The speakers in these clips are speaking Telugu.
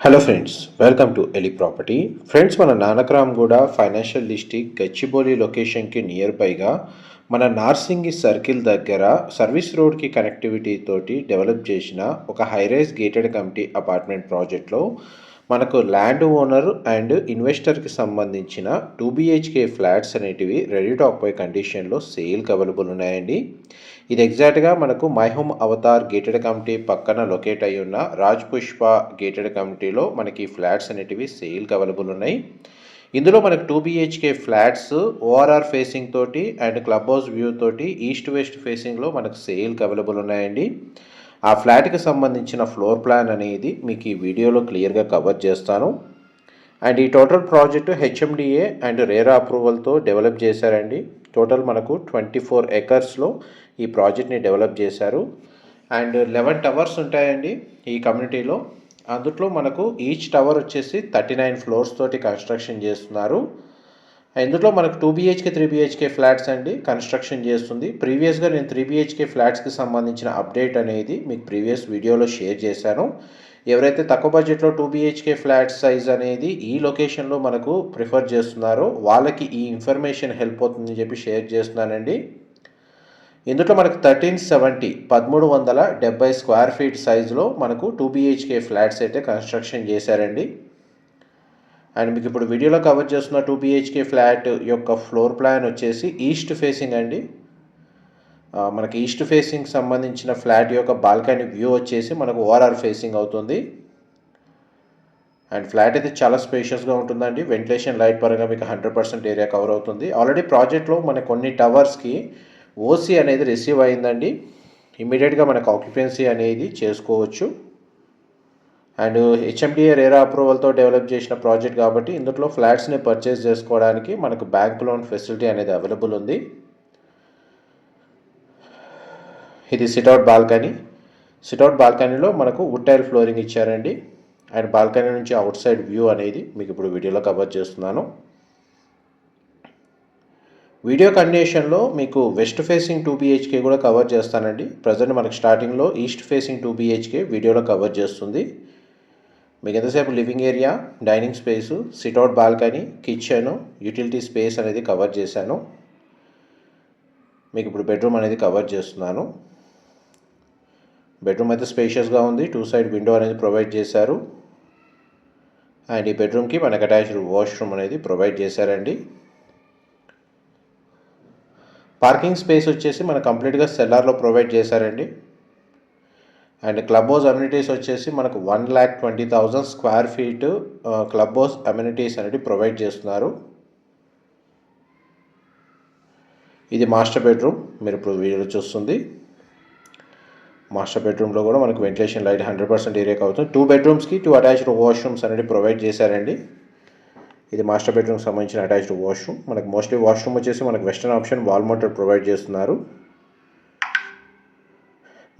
Hello friends welcome to Eli property friends మన నానక్రామ్గూడ ఫైనాన్షియల్ డిస్టిక్ గచ్చిబౌలి లొకేషన్కి నియర్ బైగా మన నార్సింగి సర్కిల్ దగ్గర సర్వీస్ రోడ్కి కనెక్టివిటీ తోటి డెవలప్ చేసిన ఒక హైరైజ్ గేటెడ్ కమిటీ అపార్ట్మెంట్ ప్రాజెక్ట్లో మనకు ల్యాండ్ ఓనర్ అండ్ ఇన్వెస్టర్కి సంబంధించిన టూ బిహెచ్కే ఫ్లాట్స్ అనేటివి రెడీ టు ఆక్యుపై కండిషన్లో సేల్కి అవైలబుల్ ఉన్నాయండి. ఇది ఎగ్జాక్ట్గా మనకు My Home Avatar gated community పక్కన లొకేట్ అయి ఉన్న రాజ్ పుష్ప గేటెడ్ కమిటీలో మనకి ఫ్లాట్స్ అనేటివి సేల్కి అవైలబుల్ ఉన్నాయి. ఇందులో మనకు two BHK flats ORR facing తోటి అండ్ క్లబ్ హౌస్ వ్యూ తోటి ఈస్ట్ వెస్ట్ ఫేసింగ్లో మనకు సేల్కి అవైలబుల్ ఉన్నాయండి. ఆ ఫ్లాట్కి సంబంధించిన ఫ్లోర్ ప్లాన్ అనేది మీకు ఈ వీడియోలో క్లియర్గా కవర్ చేస్తాను. అండ్ ఈ total project HMDA and RERA అప్రూవల్తో develop చేశారండి. టోటల్ మనకు ట్వంటీ ఫోర్ ఎకర్స్లో ఈ ప్రాజెక్ట్ని డెవలప్ చేశారు. అండ్ లెవెన్ టవర్స్ ఉంటాయండి ఈ కమ్యూనిటీలో. అందులో మనకు ఈచ్ టవర్ వచ్చేసి థర్టీ నైన్ ఫ్లోర్స్ తోటి కన్స్ట్రక్షన్ చేస్తున్నారు. ఇందులో మనకు two BHK three BHK flats అండి కన్స్ట్రక్షన్ చేస్తుంది. ప్రీవియస్గా నేను త్రీ బీహెచ్కే ఫ్లాట్స్కి సంబంధించిన అప్డేట్ అనేది మీకు ప్రీవియస్ వీడియోలో షేర్ చేశాను. ఎవరైతే తక్కువ బడ్జెట్లో టూ బీహెచ్కే ఫ్లాట్ సైజ్ అనేది ఈ లొకేషన్లో మనకు ప్రిఫర్ చేస్తున్నారో వాళ్ళకి ఈ ఇన్ఫర్మేషన్ హెల్ప్ అవుతుందని చెప్పి షేర్ చేస్తున్నానండి. ఇందులో మనకు థర్టీన్ సెవెంటీ పదమూడు వందల డెబ్బై స్క్వేర్ ఫీట్ సైజులో మనకు టూ బీహెచ్కే ఫ్లాట్స్ అయితే కన్స్ట్రక్షన్ చేశారండి. అండ్ మీకు ఇప్పుడు వీడియోలో కవర్ చేస్తున్న టూ బిహెచ్కే ఫ్లాట్ యొక్క ఫ్లోర్ ప్లాన్ వచ్చేసి ఈస్ట్ ఫేసింగ్ అండి. మనకి ఈస్ట్ ఫేసింగ్ సంబంధించిన ఫ్లాట్ యొక్క బాల్కనీ వ్యూ వచ్చేసి మనకు ఓఆర్ఆర్ ఫేసింగ్ అవుతుంది. అండ్ ఫ్లాట్ అయితే చాలా స్పేషియస్గా ఉంటుందండి. వెంటిలేషన్ లైట్ పరంగా మీకు హండ్రెడ్ పర్సెంట్ ఏరియా కవర్ అవుతుంది. ఆల్రెడీ ప్రాజెక్ట్లో మన కొన్ని టవర్స్కి ఓసీ అనేది రిసీవ్ అయిందండి. ఇమీడియట్గా మనకు ఆక్యుపెన్సీ అనేది చేసుకోవచ్చు. అండ్ హెచ్ఎండిఏ రేరా అప్రూవల్తో డెవలప్ చేసిన ప్రాజెక్ట్ కాబట్టి ఇందులో ఫ్లాట్స్ని పర్చేస్ చేసుకోవడానికి మనకు బ్యాంక్ లోన్ ఫెసిలిటీ అనేది అవైలబుల్ ఉంది. ఇది sit out balcony. Sit out బాల్కనీలో మనకు వుడ్ టైల్ ఫ్లోరింగ్ ఇచ్చారండి. అండ్ బాల్కనీ నుంచి అవుట్ సైడ్ వ్యూ అనేది మీకు ఇప్పుడు వీడియోలో కవర్ చేస్తున్నాను. వీడియో కండిషన్లో మీకు వెస్ట్ ఫేసింగ్ టూ బీహెచ్కే కూడా కవర్ చేస్తానండి. ప్రజెంట్ మనకు స్టార్టింగ్లో ఈస్ట్ ఫేసింగ్ టూ బీహెచ్కే వీడియోలో కవర్ చేస్తుంది. మీకు ఎంతసేపు living area dining space sit out balcony kitchen utility space అనేది కవర్ చేశాను. మీకు ఇప్పుడు బెడ్రూమ్ అనేది కవర్ చేస్తున్నాను. బెడ్రూమ్ అయితే స్పేషియస్గా ఉంది. టూ సైడ్ విండో అనేది ప్రొవైడ్ చేశారు. అండ్ ఈ బెడ్రూమ్కి మనకు అటాచ్డ్ వాష్రూమ్ అనేది ప్రొవైడ్ చేశారండి. పార్కింగ్ స్పేస్ వచ్చేసి మనకు కంప్లీట్గా సెల్లార్లో ప్రొవైడ్ చేశారండి. అండ్ క్లబ్ హౌస్ అమ్యూనిటీస్ వచ్చేసి మనకు one lakh twenty thousand square feet club house amenities అనేది ప్రొవైడ్ చేస్తున్నారు. ఇది మాస్టర్ బెడ్రూమ్ మీరు ఇప్పుడు వీడియోలో చూస్తుంది. మాస్టర్ బెడ్రూమ్లో కూడా మనకు వెంటిలేషన్ లైట్ హండ్రెడ్ పర్సెంట్ ఏరియాకి అవుతుంది. టూ బెడ్రూమ్స్కి టూ అటాచ్డ్ వాష్రూమ్స్ అనేది ప్రొవైడ్ చేశారండి. ఇది మాస్టర్ బెడ్రూమ్కి సంబంధించిన అటాచ్డ్ వాష్రూమ్ మనకు మోస్ట్లీ వాష్రూమ్ వచ్చేసి మనకు western option wall motor provide చేస్తున్నారు.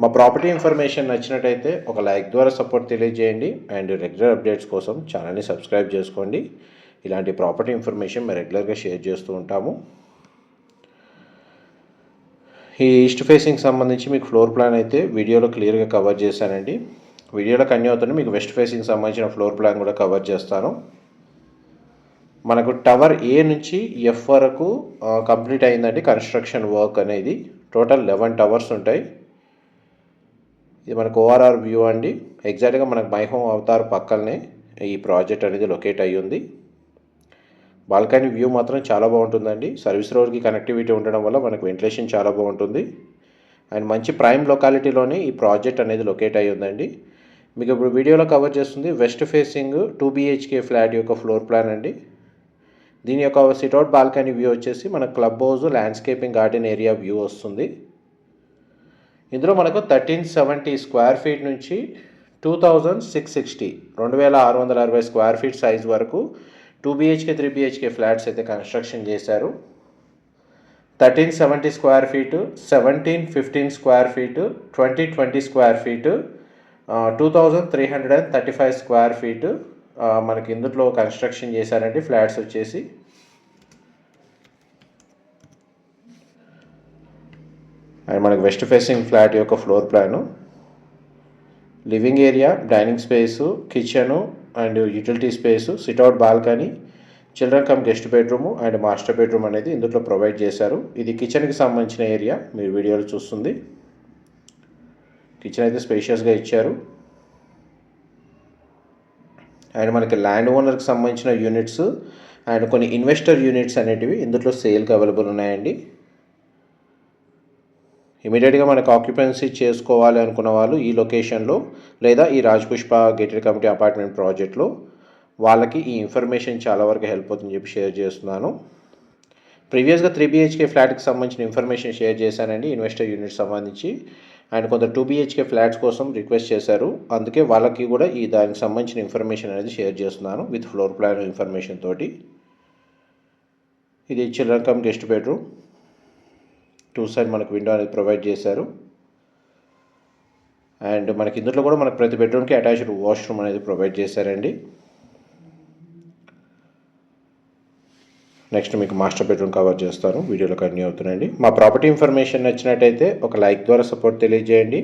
మా ప్రాపర్టీ ఇన్ఫర్మేషన్ నచ్చినట్టయితే ఒక లైక్ ద్వారా సపోర్ట్ తెలియజేయండి అండ్ రెగ్యులర్ అప్డేట్స్ కోసం ఛానల్ని సబ్స్క్రైబ్ చేసుకోండి. ఇలాంటి ప్రాపర్టీ ఇన్ఫర్మేషన్ మేము రెగ్యులర్గా షేర్ చేస్తూ ఉంటాము. ఈ ఈస్ట్ ఫేసింగ్ సంబంధించి మీకు ఫ్లోర్ ప్లాన్ అయితే వీడియోలో క్లియర్గా కవర్ చేశానండి. వీడియోలో కన్యూ అవుతుంది మీకు వెస్ట్ ఫేసింగ్ సంబంధించిన ఫ్లోర్ ప్లాన్ కూడా కవర్ చేస్తాను. మనకు టవర్ ఏ నుంచి ఎఫ్ వరకు కంప్లీట్ అయిందండి కన్స్ట్రక్షన్ వర్క్ అనేది టోటల్ లెవెన్ టవర్స్ ఉంటాయి. ఇది మనకు ఓఆర్ఆర్ వ్యూ అండి. ఎగ్జాక్ట్గా మనకు మై హోమ్ అవతార్ పక్కనే ఈ ప్రాజెక్ట్ అనేది లొకేట్ అయ్యి ఉంది. బాల్కనీ వ్యూ మాత్రం చాలా బాగుంటుందండి. సర్వీస్ రోడ్కి కనెక్టివిటీ ఉండడం వల్ల మనకు వెంటిలేషన్ చాలా బాగుంటుంది. అండ్ మంచి ప్రైమ్ లొకాలిటీలోనే ఈ ప్రాజెక్ట్ అనేది లొకేట్ అయ్యి ఉందండి. మీకు ఇప్పుడు వీడియోలో కవర్ చేస్తుంది west facing two BHK flat యొక్క ఫ్లోర్ ప్లాన్ అండి. దీని యొక్క సిట్అవుట్ బాల్కనీ వ్యూ వచ్చేసి మన club house landscaping garden area view వస్తుంది. ఇందులో మనకు థర్టీన్ సెవెంటీ స్క్వేర్ ఫీట్ నుంచి టూ థౌజండ్ సిక్స్ సిక్స్టీ రెండు వేల ఆరు వందల అరవై స్క్వేర్ ఫీట్ సైజ్ వరకు two BHK three BHK flats అయితే కన్స్ట్రక్షన్ చేశారు. Thirteen seventy square feet seventeen fifteen square feet twenty twenty square feet two thousand three hundred and thirty five square feet మనకి ఇందులో కన్స్ట్రక్షన్ చేశారండి. ఫ్లాట్స్ వచ్చేసి అండ్ మనకి వెస్ట్ ఫేసింగ్ ఫ్లాట్ యొక్క floor plan. Living area dining space kitchen and utility space sit out balcony children cum guest bedroom and master bedroom అనేది ఇందులో ప్రొవైడ్ చేశారు. ఇది కిచెన్కి సంబంధించిన ఏరియా మీరు వీడియోలో చూస్తుంది. కిచెన్ అయితే స్పేషియస్గా ఇచ్చారు. అండ్ మనకి ల్యాండ్ ఓనర్కి సంబంధించిన యూనిట్స్ అండ్ కొన్ని ఇన్వెస్టర్ యూనిట్స్ అనేటివి ఇందులో సేల్కి అవైలబుల్ ఉన్నాయండి. ఇమీడియట్గా మనకు ఆక్యుపెన్సీ చేసుకోవాలి అనుకున్న వాళ్ళు ఈ లొకేషన్లో లేదా ఈ రాజపుష్ప గేటెడ్ కమిటీ అపార్ట్మెంట్ ప్రాజెక్ట్లో వాళ్ళకి ఈ ఇన్ఫర్మేషన్ చాలా వరకు హెల్ప్ అవుతుందని చెప్పి షేర్ చేస్తున్నాను. ప్రీవియస్గా త్రీ బీహెచ్కే ఫ్లాట్కి సంబంధించిన ఇన్ఫర్మేషన్ షేర్ చేశానండి ఇన్వెస్టర్ యూనిట్ సంబంధించి. అండ్ కొంత టూ బీహెచ్కే ఫ్లాట్స్ కోసం రిక్వెస్ట్ చేశారు. అందుకే వాళ్ళకి కూడా ఈ దానికి సంబంధించిన ఇన్ఫర్మేషన్ అనేది షేర్ చేస్తున్నాను విత్ ఫ్లోర్ ప్లాన్ ఇన్ఫర్మేషన్ తోటి. ఇది children come guest bedroom. Two side మనకు విండో అనేది ప్రొవైడ్ చేశారు. అండ్ మనకి ఇందులో కూడా మనకు ప్రతి బెడ్రూమ్కి అటాచ్డ్ వాష్రూమ్ అనేది ప్రొవైడ్ చేశారండి. నెక్స్ట్ మీకు మాస్టర్ బెడ్రూమ్ కవర్ చేస్తాను. వీడియోలో కంటిన్యూ అవుతున్నాయండి మా ప్రాపర్టీ ఇన్ఫర్మేషన్ నచ్చినట్టయితే ఒక లైక్ ద్వారా సపోర్ట్ తెలియజేయండి.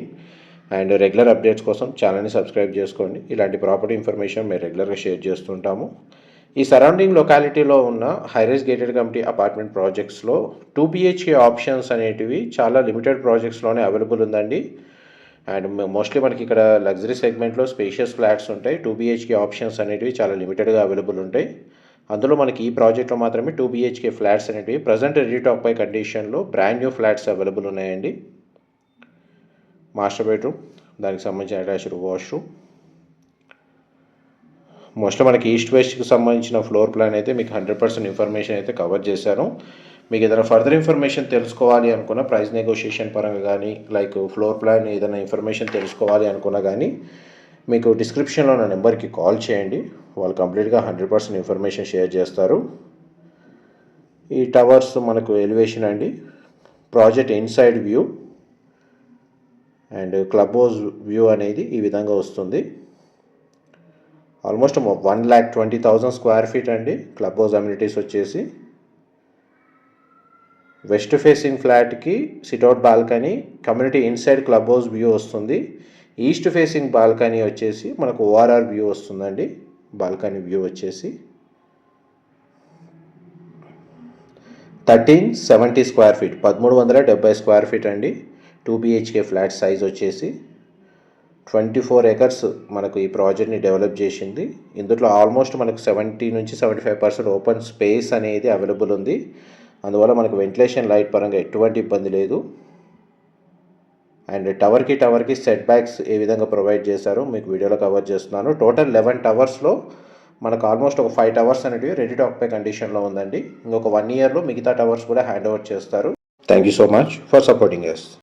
అండ్ రెగ్యులర్ అప్డేట్స్ కోసం ఛానల్ని సబ్స్క్రైబ్ చేసుకోండి. ఇలాంటి ప్రాపర్టీ ఇన్ఫర్మేషన్ మేము రెగ్యులర్గా షేర్ చేస్తుంటాము. ఈ సరౌండింగ్ లొకాలిటీలో ఉన్న high rise gated community apartment ప్రాజెక్ట్స్లో two BHK options అనేటివి చాలా లిమిటెడ్ ప్రాజెక్ట్స్లోనే అవైలబుల్ ఉందండి. అండ్ మోస్ట్లీ మనకి ఇక్కడ లగ్జరీ సెగ్మెంట్లో స్పేషియస్ ఫ్లాట్స్ ఉంటాయి. టూ బిహెచ్కే ఆప్షన్స్ అనేటివి చాలా లిమిటెడ్గా అవైలబుల్ ఉంటాయి. అందులో మనకి ఈ ప్రాజెక్ట్లో మాత్రమే టూ బిహెచ్కే ఫ్లాట్స్ అనేటివి ప్రజెంట్ రెడీ పై కండిషన్లో బ్రాండ్ న్యూ ఫ్లాట్స్ అవైలబుల్ ఉన్నాయండి. మాస్టర్ బెడ్రూమ్ దానికి సంబంధించిన అటాచ్డ్ వాష్రూమ్ మోస్ట్లీ మనకి ఈస్ట్ వెస్ట్కి సంబంధించిన ఫ్లోర్ ప్లాన్ అయితే మీకు హండ్రెడ్ పర్సెంట్ ఇన్ఫర్మేషన్ అయితే కవర్ చేశాను. మీకు ఏదైనా ఫర్దర్ ఇన్ఫర్మేషన్ తెలుసుకోవాలి అనుకున్న ప్రైస్ నెగోషియేషన్ పరంగా కానీ లైక్ ఫ్లోర్ ప్లాన్ ఏదైనా ఇన్ఫర్మేషన్ తెలుసుకోవాలి అనుకున్నా కానీ మీకు డిస్క్రిప్షన్లో నా నెంబర్కి కాల్ చేయండి. వాళ్ళు కంప్లీట్గా హండ్రెడ్ పర్సెంట్ ఇన్ఫర్మేషన్ షేర్ చేస్తారు. ఈ టవర్స్ మనకు ఎలివేషన్ అండి. Project inside view and club house view అనేది ఈ విధంగా వస్తుంది. Almost one lakh twenty thousand square feet అండి. క్లబ్ హౌస్ అమ్యూనిటీస్ వచ్చేసి. వెస్ట్ ఫేసింగ్ ఫ్లాట్కి sit out balcony community inside club house view వస్తుంది. ఈస్ట్ ఫేసింగ్ బాల్కనీ వచ్చేసి మనకు ఓఆర్ఆర్ వ్యూ వస్తుందండి. బాల్కనీ వ్యూ వచ్చేసి. థర్టీన్ సెవెంటీ స్క్వేర్ ఫీట్ పదమూడు వందల డెబ్బై స్క్వేర్ ఫీట్ అండి. టూ బిహెచ్కే ఫ్లాట్ సైజ్ వచ్చేసి. ట్వంటీ ఫోర్ ఎకర్స్ మనకు ఈ ప్రాజెక్ట్ని డెవలప్ చేసింది. ఇందులో ఆల్మోస్ట్ మనకు సెవెంటీ నుంచి seventy five percent open space అనేది అవైలబుల్ ఉంది. అందువల్ల మనకు వెంటిలేషన్ లైట్ పరంగా ఎటువంటి ఇబ్బంది లేదు. అండ్ టవర్కి టవర్కి సెట్ బ్యాక్స్ ఏ విధంగా ప్రొవైడ్ చేశారో మీకు వీడియోలో కవర్ చేస్తున్నాను. టోటల్ లెవెన్ టవర్స్లో మనకు ఆల్మోస్ట్ ఒక ఫైవ్ టవర్స్ అనేటివి రెడీ టు ఆక్యుపై కండిషన్లో ఉందండి. ఇంకొక వన్ ఇయర్లో మిగతా టవర్స్ కూడా హ్యాండ్ ఓవర్ చేస్తారు. Thank you so much for supporting us